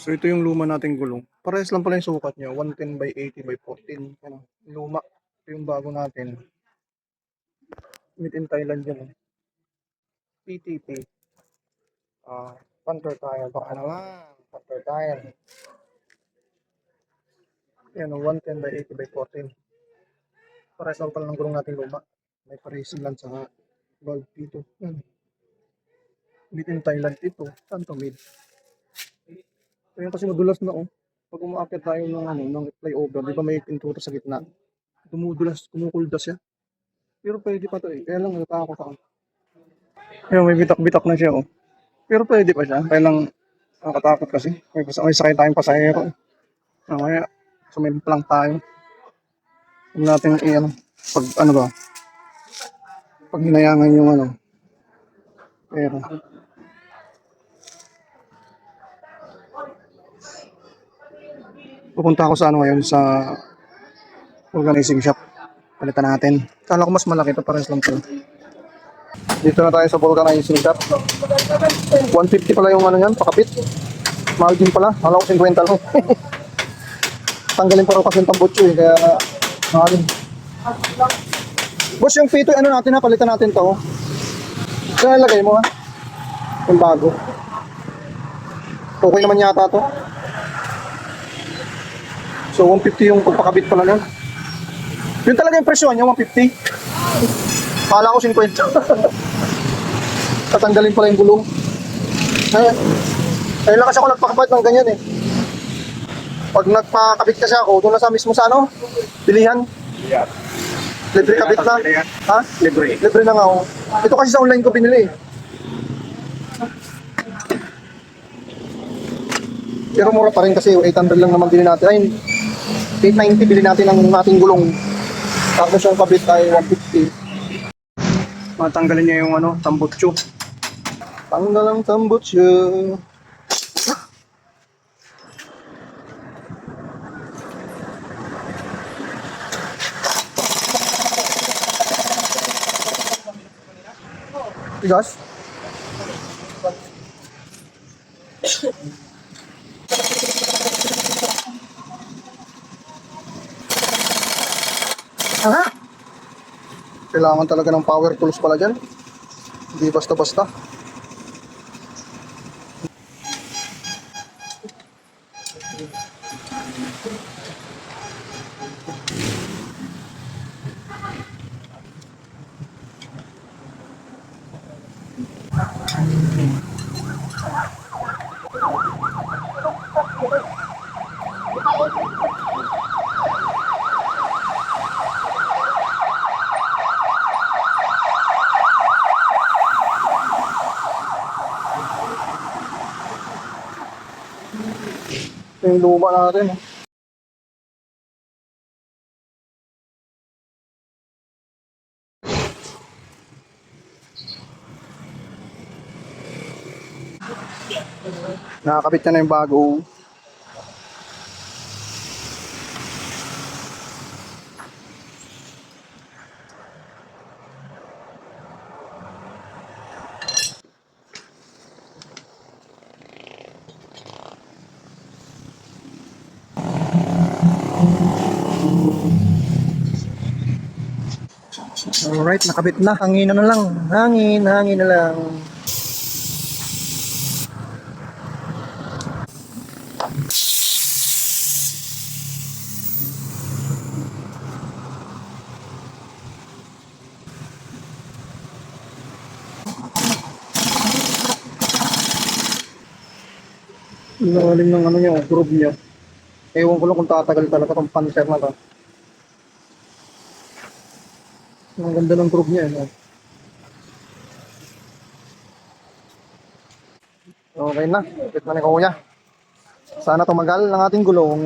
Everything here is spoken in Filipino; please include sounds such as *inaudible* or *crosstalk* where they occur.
So ito yung luma nating gulong. Parehas lang pala yung sukat niya. 110 by 80 by 14. Ano, luma. Ito yung bago natin. Made in Thailand yan. eh. PTP. Ah, tire. Baka naman. Panther tire. Yan, oh, 110 by 80 by 14. Parehas lang pala ng gulong natin luma. May parehasing lang sa valve dito. Yan. Made in Thailand ito. Saan to made? Kaya kasi madulas na oh. Pag umaakyat tayo ng ano, ng flyover, di ba may pintura sa gitna? Dumudulas, kumukuldas siya. Pero pwede pa to eh. Kaya lang natatakot ako. Ayun, may bitak-bitak na siya oh. Pero pwede pa siya. Kaya lang nakakatakot kasi. May, pas- may sakay tayong pasahero. eh. Mamaya, sumimplang tayo. Huwag natin i-ano, pag ano ba, pag hinayangan yung ano, pero, pupunta ako sa ano ngayon sa organizing shop. Palitan natin. Kala ko mas malaki ito pares lang to. Dito na tayo sa vulcanizing shop. 150 pala yung ano yan, pakapit. Mahal din pala. Kala ko 50 lang. *laughs* Tanggalin pa raw kasi yung tambutso eh, kaya mahal. Boss, yung pito, ano natin ha, palitan natin to. Saan nalagay mo ha? Yung bago. Okay naman yata to. So 150 yung pagpakabit pala nun. Yun talaga yung presyo niya, 150. Kala ko 50. *laughs* Tatanggalin pala yung gulong. Eh, eh lang kasi ako nagpakabit ng ganyan eh. Pag nagpakabit kasi ako, doon na sa mismo sa ano, pilihan. Yeah. Libre kabit na. Ha? Libre. Libre na nga ako. Ito kasi sa online ko binili eh. Pero mura pa rin kasi 800 lang naman bili natin. Ay, 890 bili natin ang ating gulong. Tapos yung kabit ay 150. Matanggalin niya yung ano, tambutso. Tanggal ang tambutso. Tigas? Aha! Kailangan talaga ng power tools pala dyan. Hindi basta-basta. Ito yung luma natin. oh. Nakakabit na na yung bago. Alright, nakabit na. Hangin na lang. Hangin, hangin na lang. Lalim ng ano niya, groove niya. Ewan ko lang kung tatagal talaga tong panser na to. Ang ganda ng groove niya. Eh. Okay na. Kapit na ni Kuya. Sana tumagal ng ating gulong.